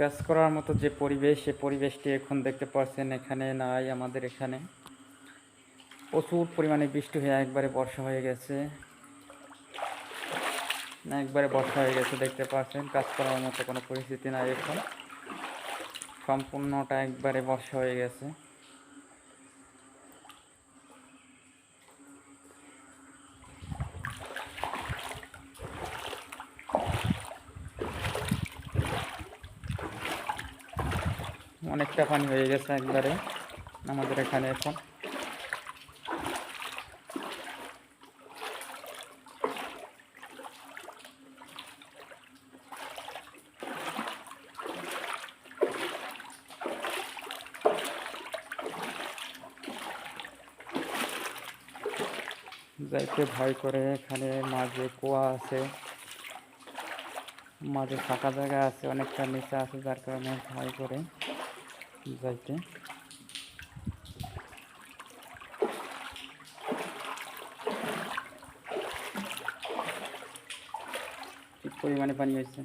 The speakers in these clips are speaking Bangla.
কাজ করার মতো যে পরিবেশ, সে পরিবেশটি এখন দেখতে পাচ্ছেন এখানে নাই আমাদের এখানে। প্রচুর পরিমাণে বৃষ্টি হয়ে একবারে বর্ষা হয়ে গেছে। একবারে বর্ষা হয়ে গেছে দেখতে পাচ্ছেন, কাজ করার মতো কোনো পরিস্থিতি নাই এখন। সম্পূর্ণটা একবারে বর্ষা হয়ে গেছে। অনেকটা পানি হয়ে গেছে একবারে আমাদের এখানে এখন। যাইতে ভয় করে এখানে মাঝে কুয়া আছে, মাঝে ফাঁকা জায়গা আছে, অনেকটা নিচে আছে, যার কারণে ভয় করে। যাইতে কি পরিমাণে পানি হয়েছে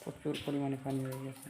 প্রচুর পরিমাণে পানি হয়ে গেছে